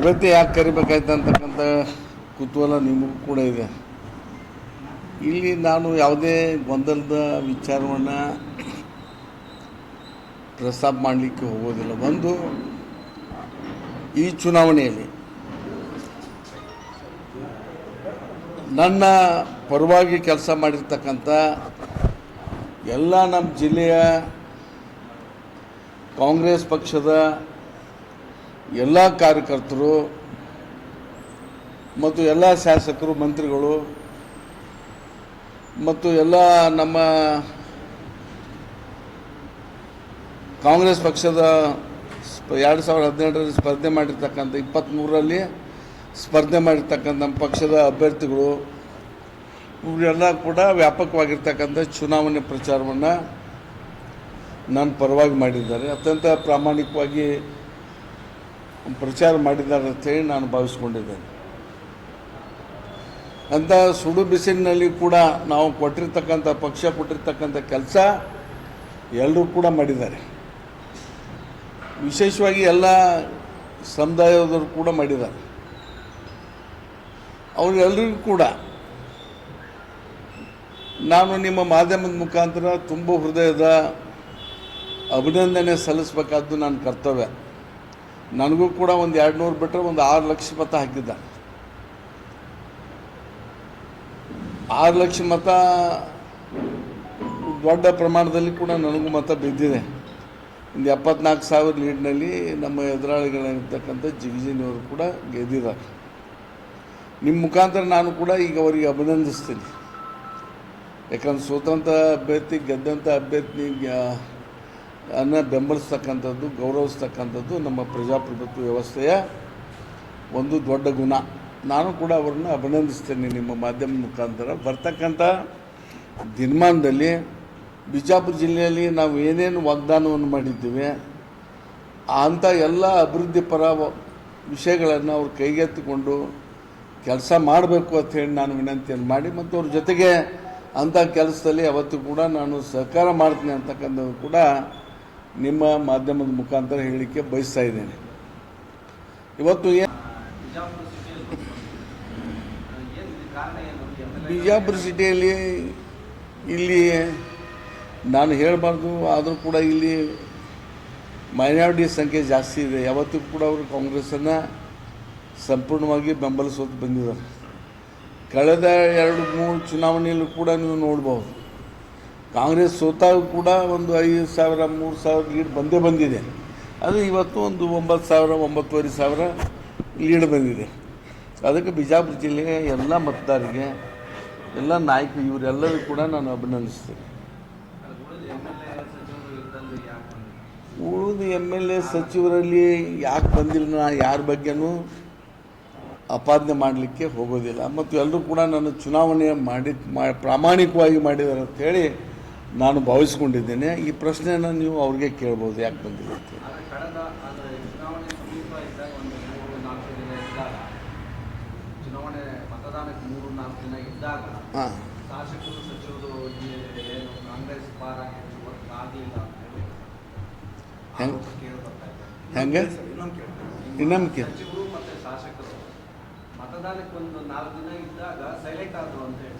ಇವತ್ತೇ ಯಾಕೆ ಕರಿಬೇಕಾಯ್ತು ಅಂತಕ್ಕಂಥ ಕುತೂಹಲ ನಿಮಗೂ ಕೂಡ ಇದೆ. ಇಲ್ಲಿ ನಾನು ಯಾವುದೇ ಗೊಂದಲದ ವಿಚಾರವನ್ನು ಪ್ರಸ್ತಾಪ ಮಾಡಲಿಕ್ಕೆ ಹೋಗೋದಿಲ್ಲ. ಒಂದು, ಈ ಚುನಾವಣೆಯಲ್ಲಿ ನನ್ನ ಪರವಾಗಿ ಕೆಲಸ ಮಾಡಿರ್ತಕ್ಕಂಥ ಎಲ್ಲ ನಮ್ಮ ಜಿಲ್ಲೆಯ ಕಾಂಗ್ರೆಸ್ ಪಕ್ಷದ ಎಲ್ಲ ಕಾರ್ಯಕರ್ತರು ಮತ್ತು ಎಲ್ಲ ಶಾಸಕರು, ಮಂತ್ರಿಗಳು ಮತ್ತು ಎಲ್ಲ ನಮ್ಮ ಕಾಂಗ್ರೆಸ್ ಪಕ್ಷದ ಎರಡು ಸಾವಿರದ ಹದಿನೆಂಟರಲ್ಲಿ ಸ್ಪರ್ಧೆ ಮಾಡಿರ್ತಕ್ಕಂಥ ಇಪ್ಪತ್ತ್ಮೂರರಲ್ಲಿ ಸ್ಪರ್ಧೆ ಮಾಡಿರ್ತಕ್ಕಂಥ ನಮ್ಮ ಪಕ್ಷದ ಅಭ್ಯರ್ಥಿಗಳು, ಇವರೆಲ್ಲ ಕೂಡ ವ್ಯಾಪಕವಾಗಿರ್ತಕ್ಕಂಥ ಚುನಾವಣೆ ಪ್ರಚಾರವನ್ನು ನನ್ನ ಪರವಾಗಿ ಮಾಡಿದ್ದಾರೆ. ಅತ್ಯಂತ ಪ್ರಾಮಾಣಿಕವಾಗಿ ಪ್ರಚಾರ ಮಾಡಿದ್ದಾರೆ ಅಂತೇಳಿ ನಾನು ಭಾವಿಸ್ಕೊಂಡಿದ್ದೇನೆ. ಅಂತ ಸುಡು ಬಿಸಿಲಿನಲ್ಲಿ ಕೂಡ ನಾವು ಕೊಟ್ಟಿರ್ತಕ್ಕಂಥ, ಪಕ್ಷ ಕೊಟ್ಟಿರ್ತಕ್ಕಂಥ ಕೆಲಸ ಎಲ್ಲರೂ ಕೂಡ ಮಾಡಿದ್ದಾರೆ. ವಿಶೇಷವಾಗಿ ಎಲ್ಲ ಸಮುದಾಯದವರು ಕೂಡ ಮಾಡಿದ್ದಾರೆ. ಅವರೆಲ್ಲರಿಗೂ ಕೂಡ ನಾನು ನಿಮ್ಮ ಮಾಧ್ಯಮದ ಮುಖಾಂತರ ತುಂಬ ಹೃದಯದ ಅಭಿನಂದನೆ ಸಲ್ಲಿಸಬೇಕಾದ್ದು ನನ್ನ ಕರ್ತವ್ಯ. ನನಗೂ ಕೂಡ ಒಂದು ಎರಡು ನೂರು ಬಿಟ್ಟರೆ ಒಂದು ಆರು ಲಕ್ಷ ಮತ ಹಾಕಿದ್ದ. ಆರು ಲಕ್ಷ ಮತ ದೊಡ್ಡ ಪ್ರಮಾಣದಲ್ಲಿ ಕೂಡ ನನಗೂ ಮತ ಬಿದ್ದಿದೆ. ಒಂದು ಎಪ್ಪತ್ನಾಲ್ಕು ಸಾವಿರ ಲೀಡ್ನಲ್ಲಿ ನಮ್ಮ ಎದುರಾಳಿಗಳಿರ್ತಕ್ಕಂಥ ಜಿಗಿಜಿನಿಯವರು ಕೂಡ ಗೆದ್ದಿದ್ದಾರೆ. ನಿಮ್ಮ ಮುಖಾಂತರ ನಾನು ಕೂಡ ಈಗ ಅವರಿಗೆ ಅಭಿನಂದಿಸ್ತೀನಿ. ಯಾಕಂದ್ರೆ ಸ್ವತಂತ್ರ ಅಭ್ಯರ್ಥಿ ಗೆದ್ದಂಥ ಅಭ್ಯರ್ಥಿ ಅನ್ನ ಬೆಂಬಲಿಸ್ತಕ್ಕಂಥದ್ದು, ಗೌರವಿಸ್ತಕ್ಕಂಥದ್ದು ನಮ್ಮ ಪ್ರಜಾಪ್ರಭುತ್ವ ವ್ಯವಸ್ಥೆಯ ಒಂದು ದೊಡ್ಡ ಗುಣ. ನಾನು ಕೂಡ ಅವ್ರನ್ನ ಅಭಿನಂದಿಸ್ತೇನೆ ನಿಮ್ಮ ಮಾಧ್ಯಮ ಮುಖಾಂತರ. ಬರ್ತಕ್ಕಂಥ ದಿನಮಾನದಲ್ಲಿ ಬಿಜಾಪುರ ಜಿಲ್ಲೆಯಲ್ಲಿ ನಾವು ಏನೇನು ವಾಗ್ದಾನವನ್ನು ಮಾಡಿದ್ದೀವಿ, ಅಂಥ ಎಲ್ಲ ಅಭಿವೃದ್ಧಿ ಪರ ವಿಷಯಗಳನ್ನು ಅವ್ರು ಕೈಗೆತ್ತಿಕೊಂಡು ಕೆಲಸ ಮಾಡಬೇಕು ಅಂತ ಹೇಳಿ ನಾನು ವಿನಂತಿಯನ್ನು ಮಾಡಿ, ಮತ್ತು ಅವ್ರ ಜೊತೆಗೆ ಅಂಥ ಕೆಲಸದಲ್ಲಿ ಅವತ್ತು ಕೂಡ ನಾನು ಸಹಕಾರ ಮಾಡ್ತೀನಿ ಅಂತಕ್ಕಂಥದ್ದು ಕೂಡ ನಿಮ್ಮ ಮಾಧ್ಯಮದ ಮುಖಾಂತರ ಹೇಳಲಿಕ್ಕೆ ಬಯಸ್ತಾ ಇದ್ದೇನೆ. ಇವತ್ತು ಏನು ಸಿಟಿಯಲ್ಲಿ ಬಿಜಾಪುರ ಸಿಟಿಯಲ್ಲಿ ಇಲ್ಲಿ ನಾನು ಹೇಳಬಾರ್ದು ಆದರೂ ಕೂಡ ಇಲ್ಲಿ ಮೈನಾರಿಟಿ ಸಂಖ್ಯೆ ಜಾಸ್ತಿ ಇದೆ. ಯಾವತ್ತಿಗೂ ಕೂಡ ಅವರು ಕಾಂಗ್ರೆಸ್ಸನ್ನು ಸಂಪೂರ್ಣವಾಗಿ ಬೆಂಬಲಿಸೋದು ಬಂದಿದ್ದಾರೆ. ಕಳೆದ ಎರಡು ಮೂರು ಚುನಾವಣೆಯಲ್ಲೂ ಕೂಡ ನೀವು ನೋಡ್ಬೋದು. ಕಾಂಗ್ರೆಸ್ ಸೋತಾಗ ಕೂಡ ಒಂದು ಐದು ಸಾವಿರ, ಮೂರು ಸಾವಿರ ಲೀಡ್ ಬಂದೇ ಬಂದಿದೆ. ಅದು ಇವತ್ತು ಒಂದು ಒಂಬತ್ತು ಸಾವಿರ, ಒಂಬತ್ತುವರೆ ಸಾವಿರ ಲೀಡ್ ಬಂದಿದೆ. ಅದಕ್ಕೆ ಬಿಜಾಪುರ ಜಿಲ್ಲೆಯ ಎಲ್ಲ ಮತದಾರರಿಗೆ, ಎಲ್ಲ ನಾಯಕರು, ಇವರೆಲ್ಲರೂ ಕೂಡ ನಾನು ಅಭಿನಂದಿಸ್ತೇನೆ. ಉಳಿದ ಎಂ ಎಲ್ ಎ ಸಚಿವರಲ್ಲಿ ಯಾಕೆ ಬಂದಿಲ್ಲ ನಾನು ಯಾರ ಬಗ್ಗೆನೂ ಅಪಾದನೆ ಮಾಡಲಿಕ್ಕೆ ಹೋಗೋದಿಲ್ಲ. ಮತ್ತು ಎಲ್ಲರೂ ಕೂಡ ನಾನು ಚುನಾವಣೆ ಮಾಡಿ, ಮಾ- ಪ್ರಾಮಾಣಿಕವಾಗಿ ಮಾಡಿದ್ದಾರೆ ಅಂತೇಳಿ ನಾನು ಭಾವಿಸ್ಕೊಂಡಿದ್ದೇನೆ ಈ ಪ್ರಶ್ನೆಯನ್ನು ನೀವು ಅವ್ರಿಗೆ ಕೇಳ್ಬೋದು ಯಾಕೆ ಬಂದಿದೆ ಹಾಂ ಅಂತ ಹೇಳಿ. ಹೆಂಗ್? ಇನ್ನೊಂದು ಮತದಾನಕ್ಕೆ ಒಂದು ನಾಲ್ಕು ದಿನ ಇದ್ದಾಗ ಸೈಲೆಂಟ್ ಆದ್ರು ಅಂತ ಹೇಳಿ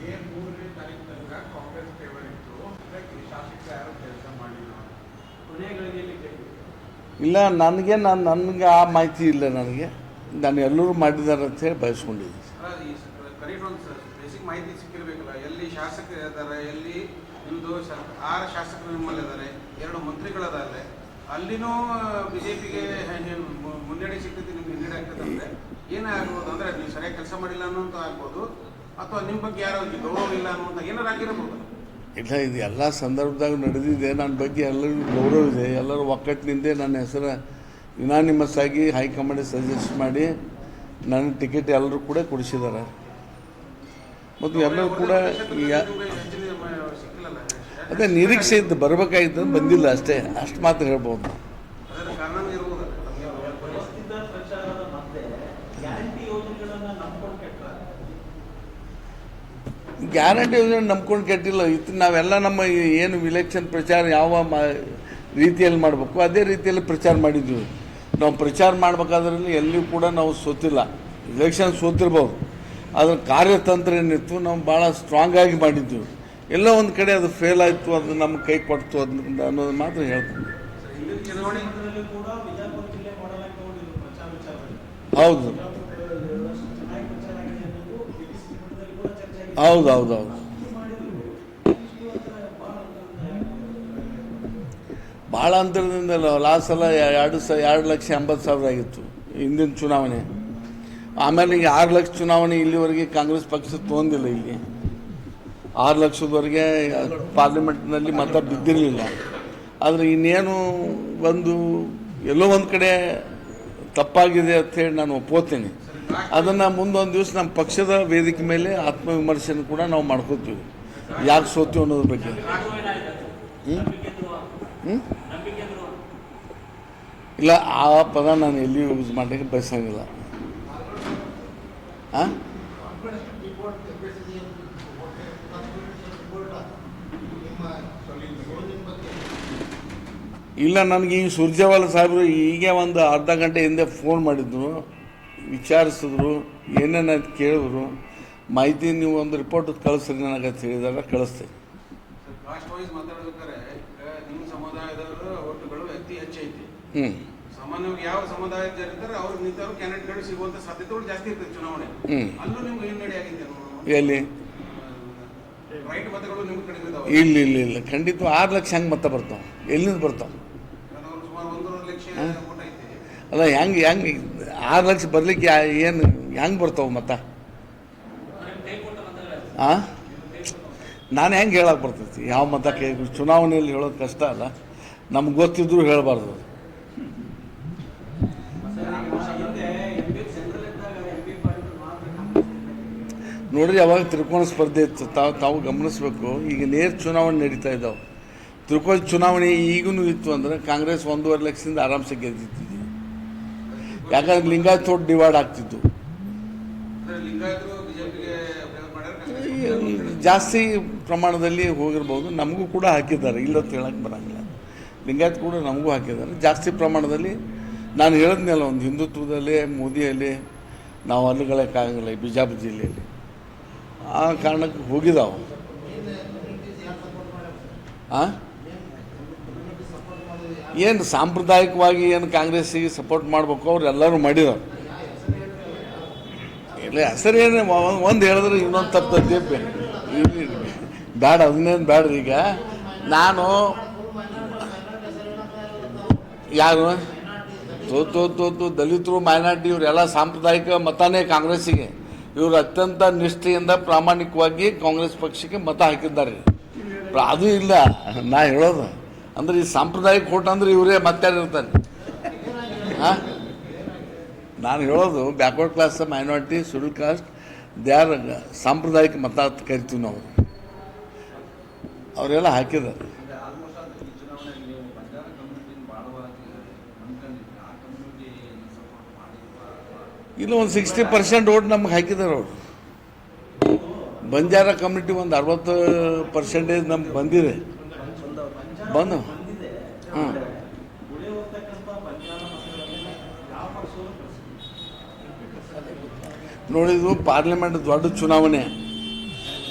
ಮೇ ಮೂರನೇ ತಾರೀಕು ತನಕ ಕಾಂಗ್ರೆಸ್ ಫೇವರ್ ಇತ್ತು. ಅದಕ್ಕೆ ಶಾಸಕರು ಯಾರು ಕೆಲಸ ಮಾಡಿಲ್ಲ? ಕೊನೆಗಳಿಗೆ ಇಲ್ಲ ನನಗೆ ನಾನು ನನಗೆ ಆ ಮಾಹಿತಿ ಇಲ್ಲ ನನಗೆ. ನಾನು ಎಲ್ಲರೂ ಮಾಡಿದ್ದಾರೆ ಅಂತ ಹೇಳಿ ಬಯಸ್ಕೊಂಡಿದ್ದೀನಿ. ಮಾಹಿತಿ ಸಿಕ್ಕಿರಬೇಕಲ್ಲ. ಎಲ್ಲಿ ಶಾಸಕರು ಇದ್ದಾರೆ ಎಲ್ಲಿ ನಿಮ್ಮದು ಆರು ಶಾಸಕರು ನಿಮ್ಮಲ್ಲಿ ಇದ್ದಾರೆ ಎರಡು ಮಂತ್ರಿಗಳಿದ್ದಾರೆ ಅಲ್ಲಿನೂ ಬಿಜೆಪಿಗೆ ಮುನ್ನಡೆ ಸಿಗ್ತೈತಿ ನಿಮ್ಗೆ ಹಿನ್ನಡೆ ಆಗ್ತದೆ ಅಂದ್ರೆ ಏನಾಗ್ಬೋದು ಅಂದ್ರೆ ನೀವು ಸರಿಯಾಗಿ ಕೆಲಸ ಮಾಡಿಲ್ಲ ಅನ್ನೋಂತ ಆಗ್ಬೋದು. ಅಥವಾ ನಿಮ್ಮ ಬಗ್ಗೆ ಯಾರೋ ಗೌರವ ಇಲ್ಲ ಅನ್ನುವಂಥ ಏನಾರು ಆಗಿರಬಹುದು ಇಲ್ಲ ಇದು ಎಲ್ಲ ಸಂದರ್ಭದಾಗ ನಡೆದಿದೆ. ನನ್ನ ಬಗ್ಗೆ ಎಲ್ಲರಿಗೂ ಗೌರವ ಇದೆ ಎಲ್ಲರೂ ಒಕ್ಕಟ್ಟಿನಿಂದ ನನ್ನ ಹೆಸರು ಯುನಾನಿಮಸ್ ಆಗಿ ಹೈಕಮಾಂಡ್ ಸಜೆಸ್ಟ್ ಮಾಡಿ ನನ್ನ ಟಿಕೆಟ್ ಎಲ್ಲರೂ ಕೂಡ ಕೊಡಿಸಿದ್ದಾರೆ. ಮತ್ತು ಎಲ್ಲರೂ ಕೂಡ ಅದೇ ನಿರೀಕ್ಷೆ ಇತ್ತು ಬರಬೇಕಾಗಿತ್ತು ಬಂದಿಲ್ಲ ಅಷ್ಟೇ. ಅಷ್ಟು ಮಾತ್ರ ಹೇಳ್ಬೋದು. ಗ್ಯಾರಂಟಿ ನಂಬ್ಕೊಂಡು ಕೆಟ್ಟ ಯೋಜನೆ ನಂಬ್ಕೊಂಡು ಕೆಟ್ಟಿಲ್ಲ. ಇತ್ತು ನಾವೆಲ್ಲ ನಮ್ಮ ಏನು ಇಲೆಕ್ಷನ್ ಪ್ರಚಾರ ಯಾವ ಮಾ ರೀತಿಯಲ್ಲಿ ಮಾಡಬೇಕು ಅದೇ ರೀತಿಯಲ್ಲಿ ಪ್ರಚಾರ ಮಾಡಿದ್ವಿ. ನಾವು ಪ್ರಚಾರ ಮಾಡ್ಬೇಕಾದ್ರಲ್ಲಿ ಎಲ್ಲಿಯೂ ಕೂಡ ನಾವು ಸೋತಿಲ್ಲ. ಇಲೆಕ್ಷನ್ ಸೋತಿರ್ಬೋದು. ಅದ್ರ ಕಾರ್ಯತಂತ್ರ ಏನಿತ್ತು ನಾವು ಭಾಳ ಸ್ಟ್ರಾಂಗ್ ಆಗಿ ಮಾಡಿದ್ವಿ. ಎಲ್ಲೋ ಒಂದು ಕಡೆ ಅದು ಫೇಲ್ ಆಯಿತು ಅದು ನಮ್ಮ ಕೈ ಕೊಡ್ತು ಅದರಿಂದ ಅನ್ನೋದು ಮಾತ್ರ ಹೇಳ್ತೀನಿ. ಸರ್, ಹಿಂದಿನ ಚುನಾವಣೆ ಚುನಾವಣೆಯಲ್ಲಿ ಕೂಡ ಬಿಜಾಪುರ ಜಿಲ್ಲೆ ಮಾಡಲ್ ಆಗಿ ತಗೊಂಡಿದ್ರು ಪ್ರಚಾರ ವಿಚಾರದಲ್ಲಿ ಹೌದು ಚೆನ್ನಾಗಿ ಪ್ರಚಾರ ಆಗಿದೆ ಅನ್ನೋದು ಬಿಡಿಸಿ ಮಟ್ಟದಲ್ಲಿ ಕೂಡ ಚರ್ಚೆ ಆಗಿದೆ ಹೌದು ಹೌದು ಹೌದು ಭಾಳ ಅಂತರದಿಂದ ಲಾಸ್ಟ್ ಸಲ ಎರಡು ಸ, ಎರಡು ಲಕ್ಷ ಎಂಬತ್ತು ಸಾವಿರ ಆಗಿತ್ತು ಹಿಂದಿನ ಚುನಾವಣೆ. ಆಮೇಲೆ ಈಗ ಆರು ಲಕ್ಷ ಚುನಾವಣೆ ಇಲ್ಲಿವರೆಗೆ ಕಾಂಗ್ರೆಸ್ ಪಕ್ಷ ತೊಗೊಂಡಿಲ್ಲ ಇಲ್ಲಿ. ಆರು ಲಕ್ಷದವರೆಗೆ ಪಾರ್ಲಿಮೆಂಟ್ನಲ್ಲಿ ಮತ ಬಿದ್ದಿರಲಿಲ್ಲ. ಆದರೆ ಇನ್ನೇನು ಒಂದು, ಎಲ್ಲೋ ಒಂದು ಕಡೆ ತಪ್ಪಾಗಿದೆ ಅಂತ ಹೇಳಿ ನಾನು ಒಪ್ಕೋತೀನಿ ಅದನ್ನು ಮುಂದೊಂದು ದಿವಸ ನಮ್ಮ ಪಕ್ಷದ ವೇದಿಕೆ ಮೇಲೆ ಆತ್ಮವಿಮರ್ಶೆಯನ್ನು ಕೂಡ ನಾವು ಮಾಡ್ಕೋತೀವಿ. ಯಾಕೆ ಸೋತೀವಿ ಅನ್ನೋದ್ರ ಬಗ್ಗೆ? ಇಲ್ಲ, ಆ ಪದ ನಾನು ಎಲ್ಲಿ ಯೂಸ್ ಮಾಡಲಿಕ್ಕೆ ಬಯಸಂಗಿಲ್ಲ. ಹಾಂ ಇಲ್ಲ, ನನಗೆ ಈ ಸುರ್ಜೇವಾಲ ಸಾಹೇಬರು ಈಗ ಒಂದು ಅರ್ಧ ಗಂಟೆ ಹಿಂದೆ ಫೋನ್ ಮಾಡಿದ್ರು. ವಿಚಾರಿಸಿದ್ರು ಏನೇನು ಅಂತ ಕೇಳಿದ್ರು ಮಾಹಿತಿ ನೀವು ಒಂದು ರಿಪೋರ್ಟ್ ಕಳಿಸ್ರಿ ನನಗೆ ಅಂತ ಹೇಳಿದಾಗ ಕಳಿಸ್ತೆ ಹ್ಞೂ ಸಾಮಾನ್ಯವಾಗಿ ಯಾವ ಸಮುದಾಯದ ಜನ ಇರ್ತಾರೆ ಅವ್ರಿಗೆ ನಿಂತವ್ರು ಕ್ಯಾಂಡಿಡೇಟ್ಗಳು ಸಿಗುವಂಥ ಸಾಧ್ಯತೆಗಳು ಜಾಸ್ತಿ ಇರ್ತದೆ ಚುನಾವಣೆ. ಹ್ಮ್. ಅಲ್ಲೂ ನಿಮ್ಗೆ ಏನು ನಡೆ ಆಗಿದೆ ಎಲ್ಲಿ? ರೈಟ್ ಮತಗಳು ನಿಮ್ಗೆ ಕಡಿಮೆ ಇದಾವೆ. ಇಲ್ಲ ಇಲ್ಲ ಇಲ್ಲ. ಖಂಡಿತ ಆರು ಲಕ್ಷ ಹೆಂಗೆ ಮತ್ತೆ ಬರ್ತಾವೆ. ಎಲ್ಲಿಂದ ಬರ್ತಾವೆ? ಸುಮಾರು ಒಂದೂವರೆ ಲಕ್ಷ ಅಲ್ಲ ಹೆಂಗೆ ಹೆಂಗೆ ಆರು ಲಕ್ಷ ಬರ್ಲಿಕ್ಕೆ ಏನು ಹೆಂಗೆ ಬರ್ತಾವೆ ಮತ ನಾನು ಹೆಂಗೆ ಹೇಳಕ್ಕೆ ಬರ್ತೈತಿ? ಯಾವ ಮತ ಚುನಾವಣೆಯಲ್ಲಿ ಹೇಳೋದು ಕಷ್ಟ ಅಲ್ಲ. ನಮ್ಗೆ ಗೊತ್ತಿದ್ರು ಹೇಳಬಾರ್ದು ನೋಡ್ರಿ, ಯಾವಾಗ ತ್ರಿಕೋನ ಸ್ಪರ್ಧೆ ಇತ್ತು, ತಾವು ತಾವು ಗಮನಿಸಬೇಕು. ಈಗ ನೇರ ಚುನಾವಣೆ ನಡೀತಾ ಇದ್ದಾವೆ ತ್ರಿಕೋನ ಚುನಾವಣೆ ಈಗೂ ಇತ್ತು ಅಂದರೆ ಕಾಂಗ್ರೆಸ್ ಒಂದೂವರೆ ಲಕ್ಷದಿಂದ ಆರಾಮ್ಸೆ ಗೆದ್ದಿದ್ದೀವಿ ಯಾಕಂದ್ರೆ ಲಿಂಗಾಯತ್ ತೋಟ ಡಿವೈಡ್ ಆಗ್ತಿತ್ತು. ಜಾಸ್ತಿ ಪ್ರಮಾಣದಲ್ಲಿ ಹೋಗಿರ್ಬೋದು ನಮಗೂ ಕೂಡ ಹಾಕಿದ್ದಾರೆ. ಇಲ್ಲ ಅಂತ ಹೇಳಕ್ಕೆ ಬರಂಗಿಲ್ಲ. ಲಿಂಗಾಯತ್ ಕೂಡ ನಮಗೂ ಹಾಕಿದ್ದಾರೆ. ಜಾಸ್ತಿ ಪ್ರಮಾಣದಲ್ಲಿ ನಾನು ಹೇಳಿದ್ನಲ್ಲ ಒಂದು ಹಿಂದುತ್ವದಲ್ಲಿ ಮೋದಿಯಲ್ಲಿ ನಾವು ಅಲ್ಲುಗಳಕ್ಕಾಗಲ್ಲ ಈ ಬಿಜಾಪುರ ಜಿಲ್ಲೆಯಲ್ಲಿ. ಆ ಕಾರಣಕ್ಕೆ ಹೋಗಿದ್ದಾವೆ. ಆ? ಏನು ಸಾಂಪ್ರದಾಯಿಕವಾಗಿ ಏನು ಕಾಂಗ್ರೆಸ್ಸಿಗೆ ಸಪೋರ್ಟ್ ಮಾಡಬೇಕು ಅವ್ರು ಎಲ್ಲರೂ ಮಾಡಿದ್ದಾರೆ ಇಲ್ಲ ಹೆಸರೇನು ಒಂದು ಹೇಳಿದ್ರೆ ಇನ್ನೊಂದು ತಪ್ಪತ್ತೆ ಬೇಡ ಅದನ್ನೇನು ಬೇಡ್ರಿ ಈಗ. ನಾನು ಯಾರು? ತೋ ತೋ ದಲಿತರು ಮೈನಾರಿಟಿ ಇವರೆಲ್ಲ ಸಾಂಪ್ರದಾಯಿಕ ಮತನೇ ಕಾಂಗ್ರೆಸ್ಸಿಗೆ. ಇವರು ಅತ್ಯಂತ ನಿಷ್ಠೆಯಿಂದ ಪ್ರಾಮಾಣಿಕವಾಗಿ ಕಾಂಗ್ರೆಸ್ ಪಕ್ಷಕ್ಕೆ ಮತ ಹಾಕಿದ್ದಾರೆ. ಅದು ಇಲ್ಲ, ನಾ ಹೇಳೋದು. ಅಂದ್ರೆ ಈ ಸಾಂಪ್ರದಾಯಿಕ ಕೋಟ ಅಂದ್ರೆ ಇವರೇ ಇರ್ತಾರೆ ಹಾಂ ನಾನು ಹೇಳೋದು backward class minority schedule caste they are ಸಾಂಪ್ರದಾಯಿಕ ಮತ ಕರಿತೀವಿ ನಾವು. ಅವರೆಲ್ಲ ಹಾಕಿದ್ದಾರೆ. ಇಲ್ಲ ಒಂದು ಸಿಕ್ಸ್ಟಿ ಪರ್ಸೆಂಟ್ ಓಟ್ ನಮ್ಗೆ ಹಾಕಿದ್ದಾರೆ ಅವರು. ಬಂಜಾರ ಕಮ್ಯುನಿಟಿ ಒಂದು ಅರವತ್ತು ಪರ್ಸೆಂಟೇಜ್ ನಮ್ಗೆ ಬಂದಿದೆ. ಬಂದು. ಹ್ಞೂ ನೋಡಿದ್ರು ಪಾರ್ಲಿಮೆಂಟ್ ದೊಡ್ಡ ಚುನಾವಣೆ.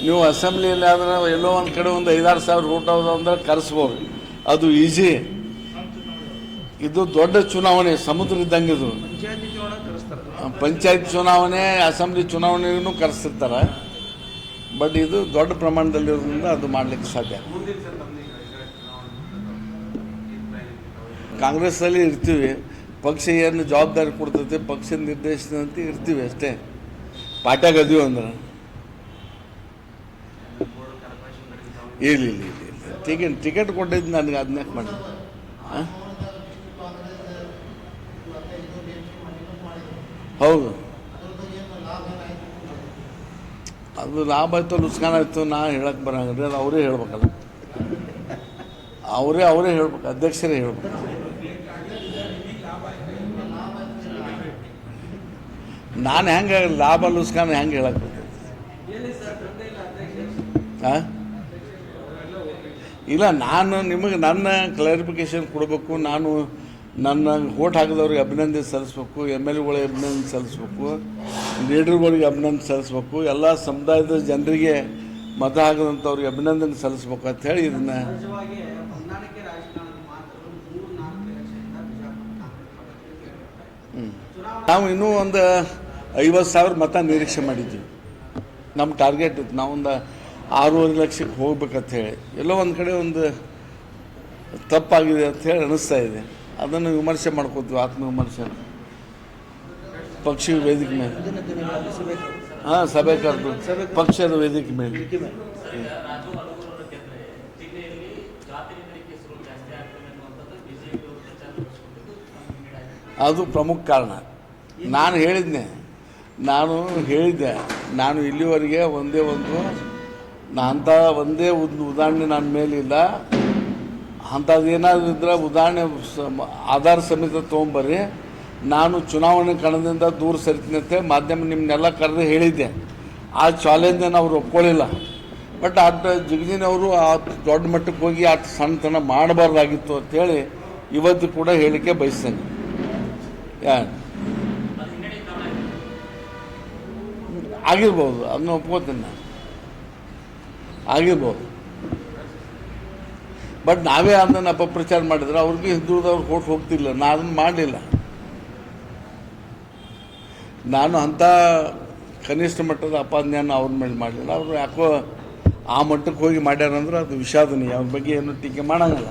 ನೀವು ಅಸೆಂಬ್ಲಿಯಲ್ಲಿ ಆದ್ರೆ ಎಲ್ಲೋ ಒಂದು ಕಡೆ ಒಂದು ಐದಾರು ಸಾವಿರ ರೂಟ್ ಅದಾವ ಅಂದ್ರೆ ಕರೆಸ್ಬೋದು. ಅದು ಈಸಿ ಇದು ದೊಡ್ಡ ಚುನಾವಣೆ, ಸಮುದ್ರ ಇದ್ದಂಗೆ ಇದು. ಪಂಚಾಯತ್ ಚುನಾವಣೆ ಅಸೆಂಬ್ಲಿ ಚುನಾವಣೆಗೂ ಕರೆಸ್ತಿರ್ತಾರೆ. ಬಟ್ ಇದು ದೊಡ್ಡ ಪ್ರಮಾಣದಲ್ಲಿರೋದ್ರಿಂದ ಅದು ಮಾಡಲಿಕ್ಕೆ ಸಾಧ್ಯ ಮುಂದಿನ ಸರ್ ತಮ್ಮದು ಈಗ ಈಗ ಚುನಾವಣೆ ಏನ್ plan ಇತ್ತು? ಕಾಂಗ್ರೆಸ್ಸಲ್ಲಿ ಇರ್ತೀವಿ. ಪಕ್ಷ ಏನು ಜವಾಬ್ದಾರಿ ಕೊಡ್ತೈತೆ, ಪಕ್ಷದ ನಿರ್ದೇಶನಂತೆ ಇರ್ತೀವಿ ಅಷ್ಟೇ. ಪಾಠ ಅದೀವಿ ಅಂದ್ರೆ. ಇಲ್ಲ ಇಲ್ಲ ಇಲ್ಲ ಇಲ್ಲ ಟಿಕೆಟ್ ಟಿಕೆಟ್ ಕೊಟ್ಟಿದ್ದು ನನಗೆ ಅದನ್ನ ಮಾಡಿ ಹಾಂ ಹೌದು. ಅದು ಲಾಭ ಆಯಿತು, ನುಸ್ಕಾನ ಆಯಿತು, ನಾ ಹೇಳಕ್ಕೆ ಬರಂಗಿಲ್ಲ. ಅದು ಅವರೇ ಹೇಳ್ಬೇಕಲ್ಲ. ಅವರೇ ಅವರೇ ಹೇಳ್ಬೇಕು, ಅಧ್ಯಕ್ಷರೇ ಹೇಳ್ಬೇಕು. ನಾನು ಹೆಂಗೆ ಲಾಭ ಲೂಸ್ಕಾನ ಹೆಂಗೆ ಹೇಳಕ್ಕೆ ಬರ್ತೈತೆ ಹಾಂ ಇಲ್ಲ ನಾನು ನಿಮಗೆ ನನ್ನ ಕ್ಲಾರಿಫಿಕೇಶನ್ ಕೊಡಬೇಕು ನಾನು ನನ್ನ ಓಟ್ ಹಾಕಿದವ್ರಿಗೆ ಅಭಿನಂದನೆ ಸಲ್ಲಿಸ್ಬೇಕು ಎಂ ಎಲ್ ಎಗಳಿಗೆ ಅಭಿನಂದನೆ ಸಲ್ಲಿಸ್ಬೇಕು ಲೀಡರ್ಗಳಿಗೆ ಅಭಿನಂದನೆ ಸಲ್ಲಿಸ್ಬೇಕು ಎಲ್ಲ ಸಮುದಾಯದ ಜನರಿಗೆ ಮತ ಹಾಕಿದಂಥವ್ರಿಗೆ ಅಭಿನಂದನೆ ಸಲ್ಲಿಸ್ಬೇಕು ಅಂತ ಹೇಳಿ ಇದನ್ನು ನಾವು ಇನ್ನೂ ಒಂದು ಐವತ್ತು ಸಾವಿರ ಮತ ನಿರೀಕ್ಷೆ ಮಾಡಿದ್ವಿ. ನಮ್ಮ ಟಾರ್ಗೆಟ್ ಇತ್ತು ನಾವೊಂದು ಆರೂವರೆ ಲಕ್ಷಕ್ಕೆ ಹೋಗ್ಬೇಕಂತ ಹೇಳಿ. ಎಲ್ಲೋ ಒಂದು ಕಡೆ ಒಂದು ತಪ್ಪಾಗಿದೆ ಅಂತ ಹೇಳಿ ಅನ್ನಿಸ್ತಾ ಇದೆ. ಅದನ್ನು ವಿಮರ್ಶೆ ಮಾಡ್ಕೋತೀವಿ, ಆತ್ಮವಿಮರ್ಶೆ. ಪಕ್ಷಿ ವೇದಿಕೆ ಮೇಲೆ. ಹಾಂ, ಸಭೆ ಕರೆದು. ಪಕ್ಷದ ವೇದಿಕೆ ಮೇಲೆ. ಅದು ಪ್ರಮುಖ ಕಾರಣ. ನಾನು ಹೇಳಿದ್ನೆ ನಾನು ಹೇಳಿದ್ದೆ, ನಾನು ಇಲ್ಲಿವರೆಗೆ ಒಂದೇ ಒಂದು ಅಂಥ ಒಂದೇ ಒಂದು ಉದಾಹರಣೆ ನನ್ನ ಮೇಲಿಲ್ಲ. ಅಂಥದ್ದು ಏನಾದರೂ ಇದ್ರೆ ಉದಾಹರಣೆ ಆಧಾರ ಸಮೇತ ತೊಗೊಂಬರ್ರಿ. ನಾನು ಚುನಾವಣೆ ಕಣದಿಂದ ದೂರ ಸರಿತೀನಿ ಅಂತೇಳಿ ಮಾಧ್ಯಮ ನಿಮ್ಮನ್ನೆಲ್ಲ ಕರೆದು ಹೇಳಿದ್ದೆ. ಆ ಚಾಲೆಂಜನ್ನು ಅವ್ರು ಒಪ್ಕೊಳ್ಳಿಲ್ಲ ಬಟ್ ಅಟ್ ಜಿಗಜಿನವರು ಆ ದೊಡ್ಡ ಮಟ್ಟಕ್ಕೆ ಹೋಗಿ ಆ ಸಣ್ಣತನ ಮಾಡಬಾರ್ದಾಗಿತ್ತು ಅಂತೇಳಿ ಇವತ್ತು ಕೂಡ ಹೇಳಿಕೆ ಬಯಸ್ತೇನೆ. ಯಾ ಆಗಿರ್ಬೋದು ಅದನ್ನ ಒಪ್ಕೋತೀನಿ ನಾನು. ಆಗಿರ್ಬೋದು. ಬಟ್ ನಾವೇ ಅದನ್ನು ಅಪಪ್ರಚಾರ ಮಾಡಿದ್ರೆ ಅವ್ರಿಗೆ ಹಿಂದುಳಿದವ್ರು ಕೊಟ್ಟು ಹೋಗ್ತಿಲ್ಲ ನಾನು ಅದನ್ನು ಮಾಡಲಿಲ್ಲ. ನಾನು ಅಂಥ ಕನಿಷ್ಠ ಮಟ್ಟದ ಅಪಾದನೆಯನ್ನು ಅವ್ರ ಮೇಲೆ ಮಾಡಲಿಲ್ಲ. ಅವರು ಯಾಕೋ ಆ ಮಟ್ಟಕ್ಕೆ ಹೋಗಿ ಮಾಡ್ಯಾರಂದ್ರೆ ಅದು ವಿಷಾದನೀಯ. ಅವ್ರ ಬಗ್ಗೆ ಏನು ಟೀಕೆ ಮಾಡೋಂಗಿಲ್ಲ.